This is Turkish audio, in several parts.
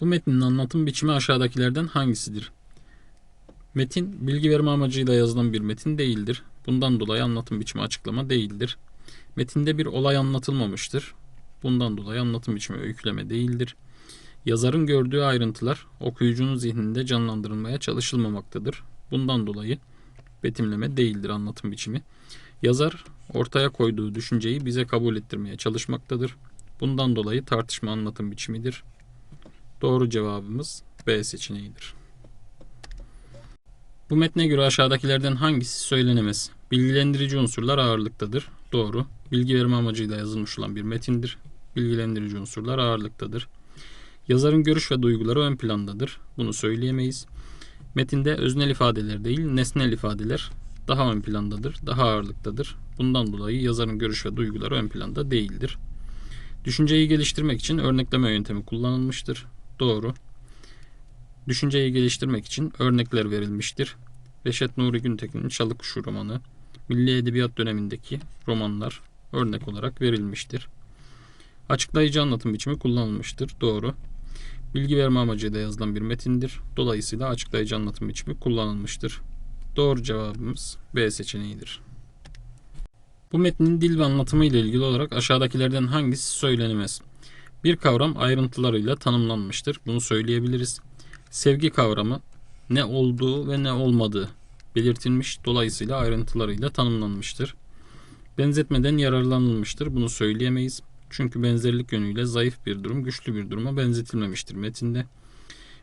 Bu metnin anlatım biçimi aşağıdakilerden hangisidir? Metin bilgi verme amacıyla yazılan bir metin değildir. Bundan dolayı anlatım biçimi açıklama değildir. Metinde bir olay anlatılmamıştır. Bundan dolayı anlatım biçimi öyküleme değildir. Yazarın gördüğü ayrıntılar okuyucunun zihninde canlandırılmaya çalışılmamaktadır. Bundan dolayı betimleme değildir anlatım biçimi. Yazar ortaya koyduğu düşünceyi bize kabul ettirmeye çalışmaktadır. Bundan dolayı tartışma anlatım biçimidir. Doğru cevabımız B seçeneğidir. Bu metne göre aşağıdakilerden hangisi söylenemez? Bilgilendirici unsurlar ağırlıktadır. Doğru. Bilgi verme amacıyla yazılmış olan bir metindir. Bilgilendirici unsurlar ağırlıktadır. Yazarın görüş ve duyguları ön plandadır. Bunu söyleyemeyiz. Metinde öznel ifadeler değil, nesnel ifadeler daha ön plandadır, daha ağırlıktadır. Bundan dolayı yazarın görüş ve duyguları ön planda değildir. Düşünceyi geliştirmek için örnekleme yöntemi kullanılmıştır. Doğru. Düşünceyi geliştirmek için örnekler verilmiştir. Reşet Nuri Güntekin'in Çalı Kuşu romanı, Milli Edebiyat dönemindeki romanlar örnek olarak verilmiştir. Açıklayıcı anlatım biçimi kullanılmıştır. Doğru. Bilgi verme amacıyla yazılan bir metindir. Dolayısıyla açıklayıcı anlatım biçimi kullanılmıştır. Doğru cevabımız B seçeneğidir. Bu metnin dil ve anlatımı ile ilgili olarak aşağıdakilerden hangisi söylenemez? Bir kavram ayrıntılarıyla tanımlanmıştır. Bunu söyleyebiliriz. Sevgi kavramı ne olduğu ve ne olmadığı belirtilmiş. Dolayısıyla ayrıntılarıyla tanımlanmıştır. Benzetmeden yararlanılmıştır. Bunu söyleyemeyiz. Çünkü benzerlik yönüyle zayıf bir durum güçlü bir duruma benzetilmemiştir metinde.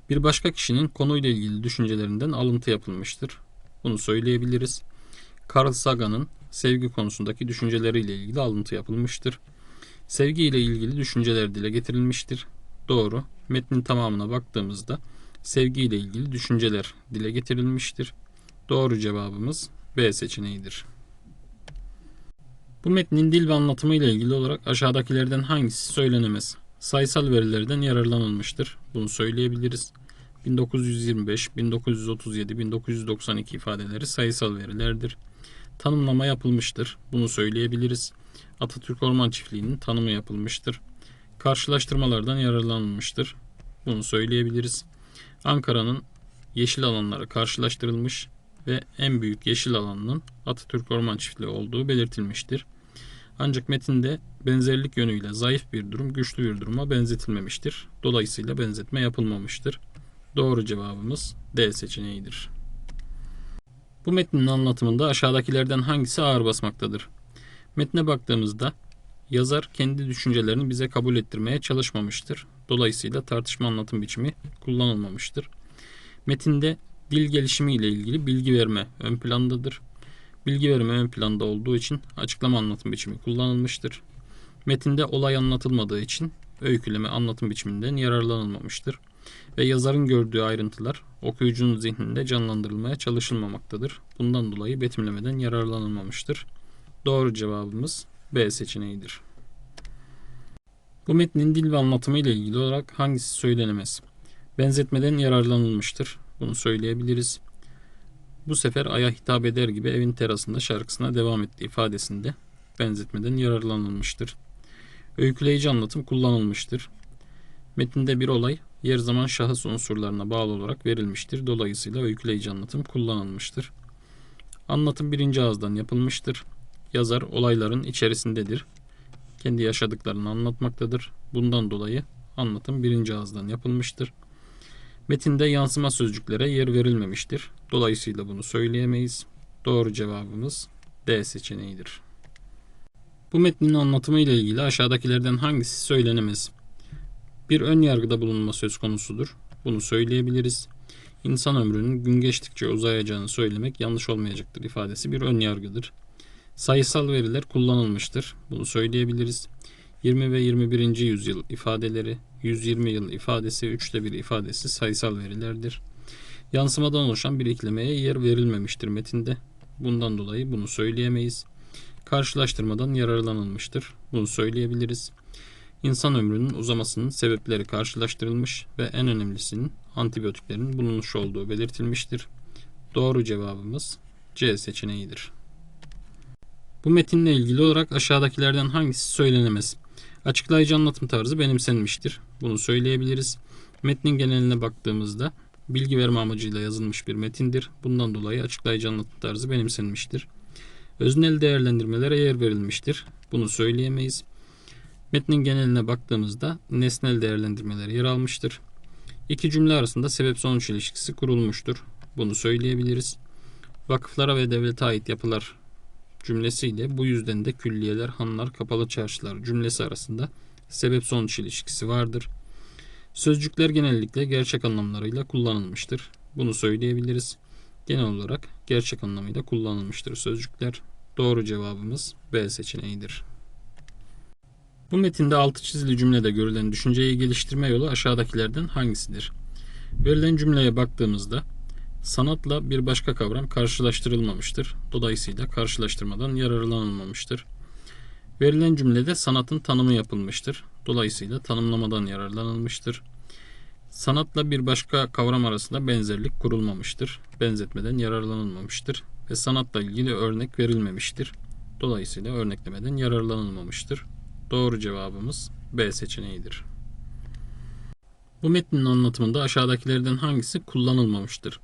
Bir başka kişinin konuyla ilgili düşüncelerinden alıntı yapılmıştır. Bunu söyleyebiliriz. Carl Sagan'ın sevgi konusundaki düşünceleriyle ilgili alıntı yapılmıştır. Sevgi ile ilgili düşünceler dile getirilmiştir. Doğru. Metnin tamamına baktığımızda sevgi ile ilgili düşünceler dile getirilmiştir. Doğru cevabımız B seçeneğidir. Bu metnin dil ve anlatımı ile ilgili olarak aşağıdakilerden hangisi söylenemez? Sayısal verilerden yararlanılmıştır. Bunu söyleyebiliriz. 1925, 1937, 1992 ifadeleri sayısal verilerdir. Tanımlama yapılmıştır. Bunu söyleyebiliriz. Atatürk Orman Çiftliği'nin tanımı yapılmıştır. Karşılaştırmalardan yararlanılmıştır. Bunu söyleyebiliriz. Ankara'nın yeşil alanları karşılaştırılmış ve en büyük yeşil alanının Atatürk Orman Çiftliği olduğu belirtilmiştir. Ancak metinde benzerlik yönüyle zayıf bir durum güçlü bir duruma benzetilmemiştir. Dolayısıyla benzetme yapılmamıştır. Doğru cevabımız D seçeneğidir. Bu metnin anlatımında aşağıdakilerden hangisi ağır basmaktadır? Metne baktığımızda yazar kendi düşüncelerini bize kabul ettirmeye çalışmamıştır. Dolayısıyla tartışma anlatım biçimi kullanılmamıştır. Metinde dil gelişimi ile ilgili bilgi verme ön plandadır. Bilgi verme ön planda olduğu için açıklama anlatım biçimi kullanılmıştır. Metinde olay anlatılmadığı için öyküleme anlatım biçiminden yararlanılmamıştır ve yazarın gördüğü ayrıntılar okuyucunun zihninde canlandırılmaya çalışılmamaktadır. Bundan dolayı betimlemeden yararlanılmamıştır. Doğru cevabımız B seçeneğidir. Bu metnin dil ve anlatımı ile ilgili olarak hangisi söylenemez? Benzetmeden yararlanılmıştır. Bunu söyleyebiliriz. Bu sefer aya hitap eder gibi evin terasında şarkısına devam ettiği ifadesinde benzetmeden yararlanılmıştır. Öyküleyici anlatım kullanılmıştır. Metinde bir olay yer zaman şahıs unsurlarına bağlı olarak verilmiştir. Dolayısıyla öyküleyici anlatım kullanılmıştır. Anlatım birinci ağızdan yapılmıştır. Yazar olayların içerisindedir. Kendi yaşadıklarını anlatmaktadır. Bundan dolayı anlatım birinci ağızdan yapılmıştır. Metinde yansıma sözcüklere yer verilmemiştir. Dolayısıyla bunu söyleyemeyiz. Doğru cevabımız D seçeneğidir. Bu metnin anlatımı ile ilgili aşağıdakilerden hangisi söylenemez? Bir ön yargıda bulunma söz konusudur. Bunu söyleyebiliriz. İnsan ömrünün gün geçtikçe uzayacağını söylemek yanlış olmayacaktır ifadesi bir ön yargıdır. Sayısal veriler kullanılmıştır. Bunu söyleyebiliriz. 20 ve 21. yüzyıl ifadeleri, 120 yıl ifadesi, 3'te 1 ifadesi sayısal verilerdir. Yansımadan oluşan bir eklemeye yer verilmemiştir metinde. Bundan dolayı bunu söyleyemeyiz. Karşılaştırmadan yararlanılmıştır. Bunu söyleyebiliriz. İnsan ömrünün uzamasının sebepleri karşılaştırılmış ve en önemlisinin antibiyotiklerin bulunmuş olduğu belirtilmiştir. Doğru cevabımız C seçeneğidir. Bu metinle ilgili olarak aşağıdakilerden hangisi söylenemez? Açıklayıcı anlatım tarzı benimsenmiştir. Bunu söyleyebiliriz. Metnin geneline baktığımızda bilgi verme amacıyla yazılmış bir metindir. Bundan dolayı açıklayıcı anlatım tarzı benimsenmiştir. Öznel değerlendirmelere yer verilmiştir. Bunu söyleyemeyiz. Metnin geneline baktığımızda nesnel değerlendirmeler yer almıştır. İki cümle arasında sebep sonuç ilişkisi kurulmuştur. Bunu söyleyebiliriz. Vakıflara ve devlete ait yapılar cümlesiyle bu yüzden de külliyeler, hanlar, kapalı çarşılar cümlesi arasında sebep sonuç ilişkisi vardır. Sözcükler genellikle gerçek anlamlarıyla kullanılmıştır. Bunu söyleyebiliriz. Genel olarak gerçek anlamıyla kullanılmıştır sözcükler. Doğru cevabımız B seçeneğidir. Bu metinde altı çizili cümlede görülen düşünceyi geliştirme yolu aşağıdakilerden hangisidir? Verilen cümleye baktığımızda sanatla bir başka kavram karşılaştırılmamıştır. Dolayısıyla karşılaştırmadan yararlanılmamıştır. Verilen cümlede sanatın tanımı yapılmıştır. Dolayısıyla tanımlamadan yararlanılmıştır. Sanatla bir başka kavram arasında benzerlik kurulmamıştır. Benzetmeden yararlanılmamıştır. Ve sanatla ilgili örnek verilmemiştir. Dolayısıyla örneklemeden yararlanılmamıştır. Doğru cevabımız B seçeneğidir. Bu metnin anlatımında aşağıdakilerden hangisi kullanılmamıştır?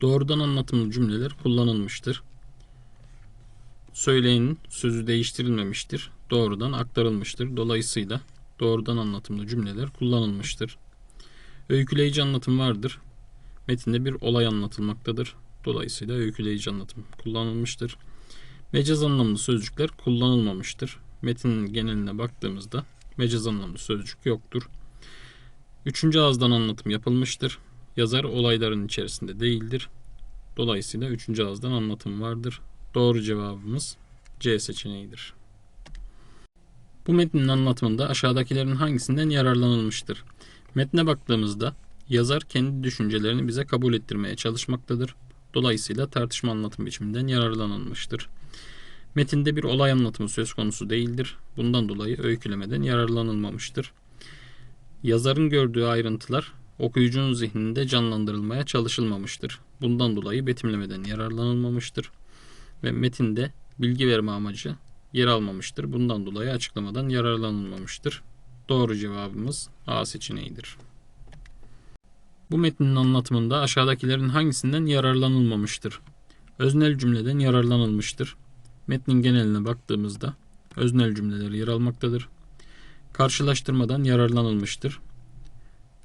Doğrudan anlatımlı cümleler kullanılmıştır. Söyleyenin sözü değiştirilmemiştir. Doğrudan aktarılmıştır. Dolayısıyla doğrudan anlatımlı cümleler kullanılmıştır. Öyküleyici anlatım vardır. Metinde bir olay anlatılmaktadır. Dolayısıyla öyküleyici anlatım kullanılmıştır. Mecaz anlamlı sözcükler kullanılmamıştır. Metinin geneline baktığımızda mecaz anlamlı sözcük yoktur. Üçüncü ağızdan anlatım yapılmıştır. Yazar olayların içerisinde değildir. Dolayısıyla üçüncü ağızdan anlatım vardır. Doğru cevabımız C seçeneğidir. Bu metnin anlatımında aşağıdakilerin hangisinden yararlanılmıştır? Metne baktığımızda yazar kendi düşüncelerini bize kabul ettirmeye çalışmaktadır. Dolayısıyla tartışma anlatım biçiminden yararlanılmıştır. Metinde bir olay anlatımı söz konusu değildir. Bundan dolayı öykülemeden yararlanılmamıştır. Yazarın gördüğü ayrıntılar okuyucunun zihninde canlandırılmaya çalışılmamıştır. Bundan dolayı betimlemeden yararlanılmamıştır. Ve metinde bilgi verme amacı yer almamıştır. Bundan dolayı açıklamadan yararlanılmamıştır. Doğru cevabımız A seçeneğidir. Bu metnin anlatımında aşağıdakilerin hangisinden yararlanılmamıştır? Öznel cümleden yararlanılmıştır. Metnin geneline baktığımızda öznel cümleler yer almaktadır. Karşılaştırmadan yararlanılmıştır.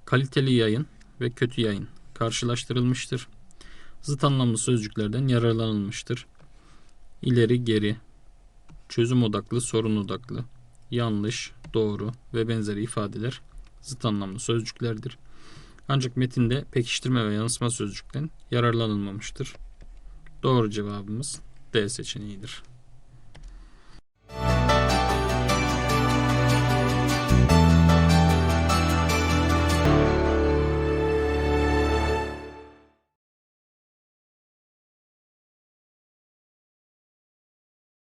Kaliteli yayın ve kötü yayın karşılaştırılmıştır. Zıt anlamlı sözcüklerden yararlanılmıştır. İleri geri, çözüm odaklı, sorun odaklı, yanlış, doğru ve benzeri ifadeler zıt anlamlı sözcüklerdir. Ancak metinde pekiştirme ve yansıma sözcükten yararlanılmamıştır. Doğru cevabımız D seçeneğidir.